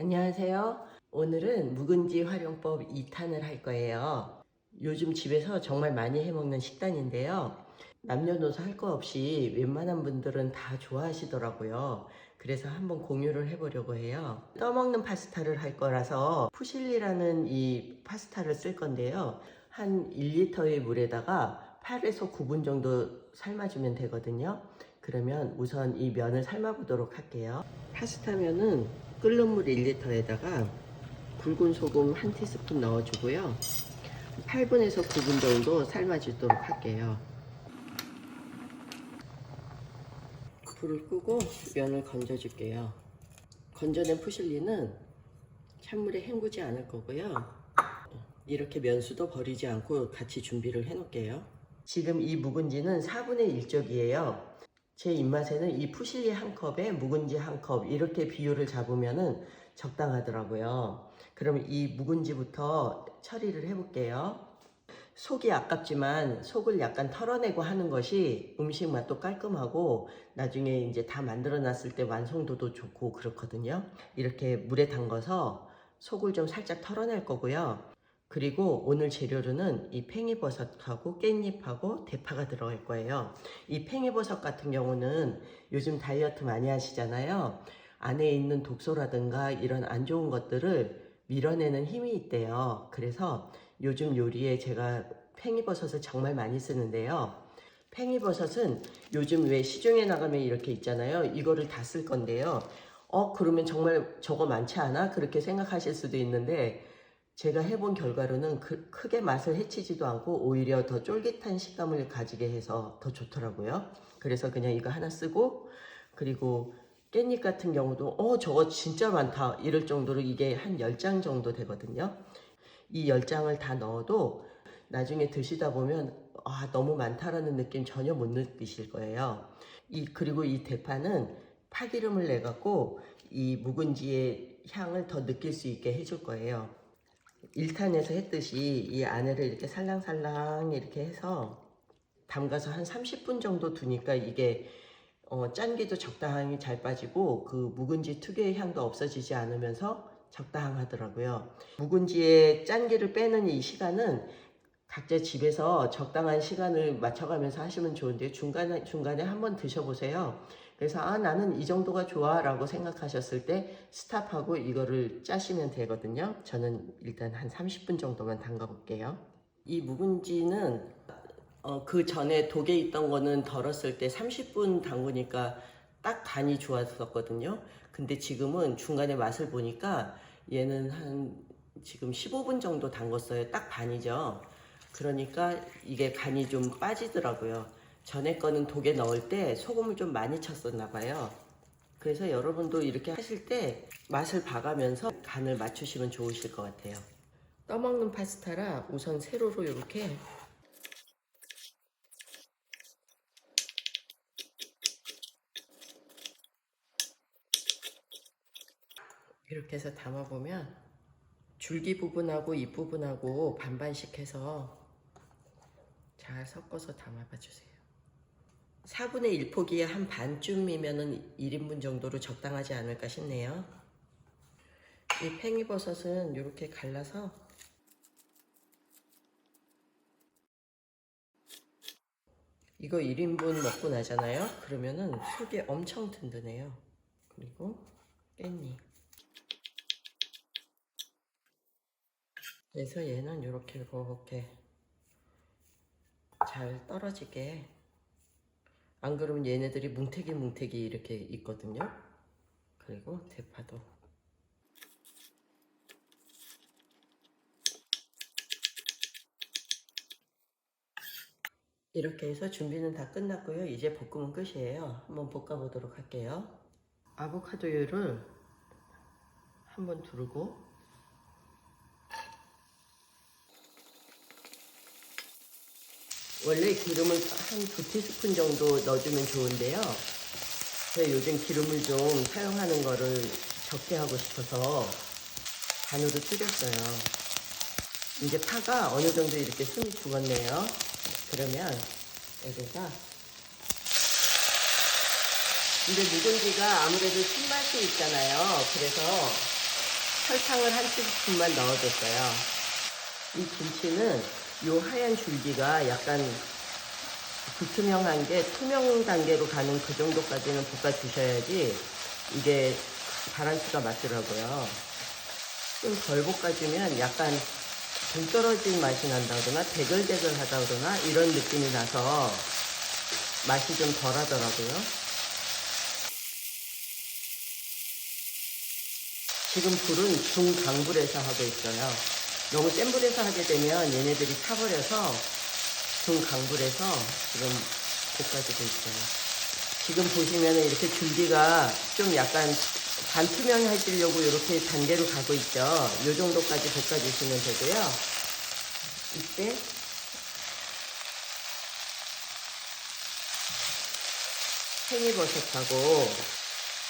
안녕하세요. 오늘은 묵은지 활용법 2탄을 할 거예요. 요즘 집에서 정말 많이 해먹는 식단인데요. 남녀노소 할 거 없이 웬만한 분들은 다 좋아하시더라고요. 그래서 한번 공유를 해보려고 해요. 떠먹는 파스타를 할 거라서 푸실리라는 이 파스타를 쓸 건데요. 한 1리터의 물에다가 8에서 9분 정도 삶아주면 되거든요. 그러면 우선 이 면을 삶아보도록 할게요. 파스타면은 끓는 물 1리터에다가 굵은 소금 한 티스푼 넣어주고요. 8분에서 9분 정도 삶아주도록 할게요. 불을 끄고 면을 건져줄게요. 건져낸 푸실리는 찬물에 헹구지 않을 거고요. 이렇게 면수도 버리지 않고 같이 준비를 해 놓을게요. 지금 이 묵은지는 4분의 1쪽이에요. 제 입맛에는 이 푸실리 한 컵에 묵은지 한 컵 이렇게 비율을 잡으면은 적당하더라고요. 그러면 이 묵은지부터 처리를 해볼게요. 속이 아깝지만 속을 약간 털어내고 하는 것이 음식 맛도 깔끔하고 나중에 이제 다 만들어 놨을 때 완성도도 좋고 그렇거든요. 이렇게 물에 담가서 속을 좀 살짝 털어낼 거고요. 그리고 오늘 재료로는 이 팽이버섯하고 깻잎하고 대파가 들어갈 거예요. 이 팽이버섯 같은 경우는 요즘 다이어트 많이 하시잖아요. 안에 있는 독소라든가 이런 안 좋은 것들을 밀어내는 힘이 있대요. 그래서 요즘 요리에 제가 팽이버섯을 정말 많이 쓰는데요. 팽이버섯은 요즘 왜 시중에 나가면 이렇게 있잖아요. 이거를 다 쓸 건데요. 어, 그러면 정말 저거 많지 않아? 그렇게 생각하실 수도 있는데 제가 해본 결과로는 그, 크게 맛을 해치지도 않고 오히려 더 쫄깃한 식감을 가지게 해서 더 좋더라고요. 그래서 그냥 이거 하나 쓰고 그리고 깻잎 같은 경우도 어 저거 진짜 많다 이럴 정도로 이게 한 10장 정도 되거든요. 이 10장을 다 넣어도 나중에 드시다 보면 아 너무 많다라는 느낌 전혀 못 느끼실 거예요. 이 그리고 이 대파는 파기름을 내 갖고 이 묵은지의 향을 더 느낄 수 있게 해줄 거예요. 1탄에서 했듯이 이 안에를 이렇게 살랑살랑 이렇게 해서 담가서 한 30분 정도 두니까 이게 어, 짠기도 적당히 잘 빠지고 그 묵은지 특유의 향도 없어지지 않으면서 적당하더라고요. 묵은지의 짠기를 빼는 이 시간은 각자 집에서 적당한 시간을 맞춰가면서 하시면 좋은데 중간에 중간에 한번 드셔보세요. 그래서 아 나는 이 정도가 좋아 라고 생각하셨을 때 스탑하고 이거를 짜시면 되거든요. 저는 일단 한 30분 정도만 담가 볼게요. 이 묵은지는 어, 그 전에 독에 있던 거는 덜었을 때 30분 담그니까 딱 간이 좋았었거든요. 근데 지금은 중간에 맛을 보니까 얘는 한 지금 15분 정도 담궜어요. 딱 반이죠. 그러니까 이게 간이 좀 빠지더라고요. 전에 거는 독에 넣을 때 소금을 좀 많이 쳤었나 봐요. 그래서 여러분도 이렇게 하실 때 맛을 봐가면서 간을 맞추시면 좋으실 것 같아요. 떠먹는 파스타라 우선 세로로 이렇게 이렇게 해서 담아보면 줄기 부분하고 잎 부분하고 반반씩 해서 잘 섞어서 담아봐 주세요. 4분의 1포기에 한 반쯤이면 1인분 정도로 적당하지 않을까 싶네요. 이 팽이버섯은 이렇게 갈라서 이거 1인분 먹고 나잖아요. 그러면은 속이 엄청 든든해요. 그리고 깻잎. 그래서 얘는 이렇게 이렇게 잘 떨어지게 안 그러면 얘네들이 뭉태기 뭉태기 이렇게 있거든요. 그리고 대파도 이렇게 해서 준비는 다 끝났고요. 이제 볶음은 끝이에요. 한번 볶아 보도록 할게요. 아보카도유를 한번 두르고 원래 기름을 한 두 티스푼 정도 넣어주면 좋은데요. 제가 요즘 기름을 좀 사용하는 거를 적게 하고 싶어서 반으로 줄였어요. 이제 파가 어느 정도 이렇게 숨이 죽었네요. 그러면 여기다 근데 묵은지가 아무래도 신맛이 있잖아요. 그래서 설탕을 한 스푼만 넣어줬어요. 이 김치는 요 하얀 줄기가 약간 불투명한 게 투명 단계로 가는 그 정도까지는 볶아주셔야지 이게 바란스가 맞더라고요. 좀 덜 볶아주면 약간 동 떨어진 맛이 난다 그러나 대글대글 하다 그러나 이런 느낌이 나서 맛이 좀 덜 하더라고요. 지금 불은 중강불에서 하고 있어요. 너무 센 불에서 하게 되면 얘네들이 타버려서 중강불에서 지금 볶아주고 있어요. 지금 보시면 이렇게 줄기가 좀 약간 반투명해지려고 이렇게 단계로 가고 있죠. 이 정도까지 볶아주시면 되고요. 이때 팽이버섯하고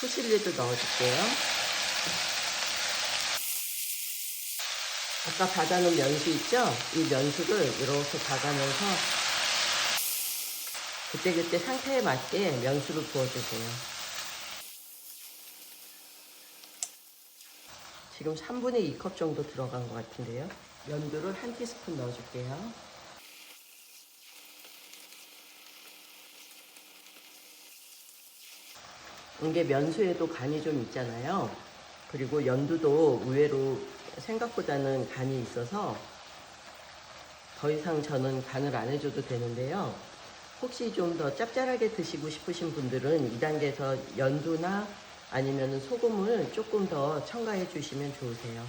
후실리도 넣어줄게요. 아까 받아놓은 면수 있죠? 이 면수를 이렇게 받아면서 그때그때 상태에 맞게 면수를 부어주세요. 지금 3분의 2컵 정도 들어간 것 같은데요. 연두를 한 티스푼 넣어줄게요. 이게 면수에도 간이 좀 있잖아요. 그리고 연두도 의외로 생각보다는 간이 있어서 더 이상 저는 간을 안 해줘도 되는데요. 혹시 좀 더 짭짤하게 드시고 싶으신 분들은 2단계에서 연두나 아니면 소금을 조금 더 첨가해 주시면 좋으세요.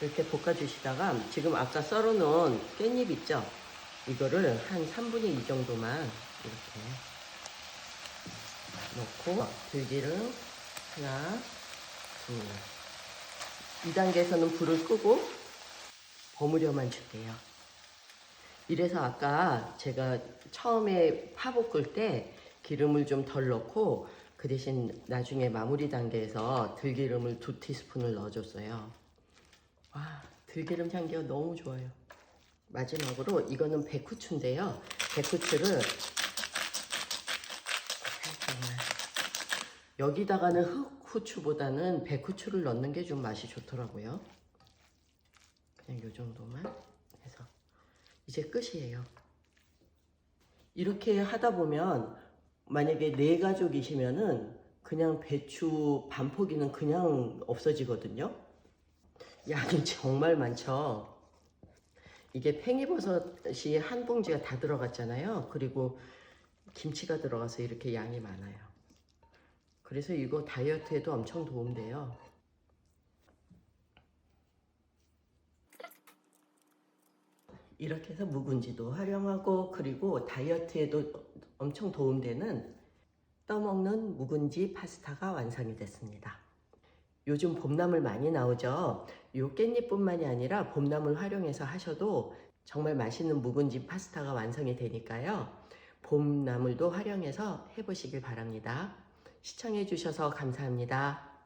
이렇게 볶아주시다가 지금 아까 썰어놓은 깻잎 있죠? 이거를 한 3분의 2 정도만 이렇게 넣고 들기름 하나, 둘. 2단계에서는 불을 끄고 버무려만 줄게요. 이래서 아까 제가 처음에 파 볶 을 때 기름을 좀 덜 넣고 그 대신 나중에 마무리 단계에서 들기름을 두 티스푼을 넣어줬어요. 와, 들기름 향기가 너무 좋아요. 마지막으로 이거는 백후추인데요. 백후추를 살짝만 여기다가는 흑 후추보다는 백후추를 넣는 게 좀 맛이 좋더라고요. 그냥 요 정도만 해서 이제 끝이에요. 이렇게 하다 보면 만약에 네 가족이시면은 그냥 배추 반 포기는 그냥 없어지거든요. 양이 정말 많죠. 이게 팽이버섯이 한 봉지가 다 들어갔잖아요. 그리고 김치가 들어가서 이렇게 양이 많아요. 그래서 이거 다이어트에도 엄청 도움돼요. 이렇게 해서 묵은지도 활용하고 그리고 다이어트에도 엄청 도움되는 떠먹는 묵은지 파스타가 완성이 됐습니다. 요즘 봄나물 많이 나오죠. 요 깻잎뿐만이 아니라 봄나물 활용해서 하셔도 정말 맛있는 묵은지 파스타가 완성이 되니까요. 봄나물도 활용해서 해보시길 바랍니다. 시청해주셔서 감사합니다.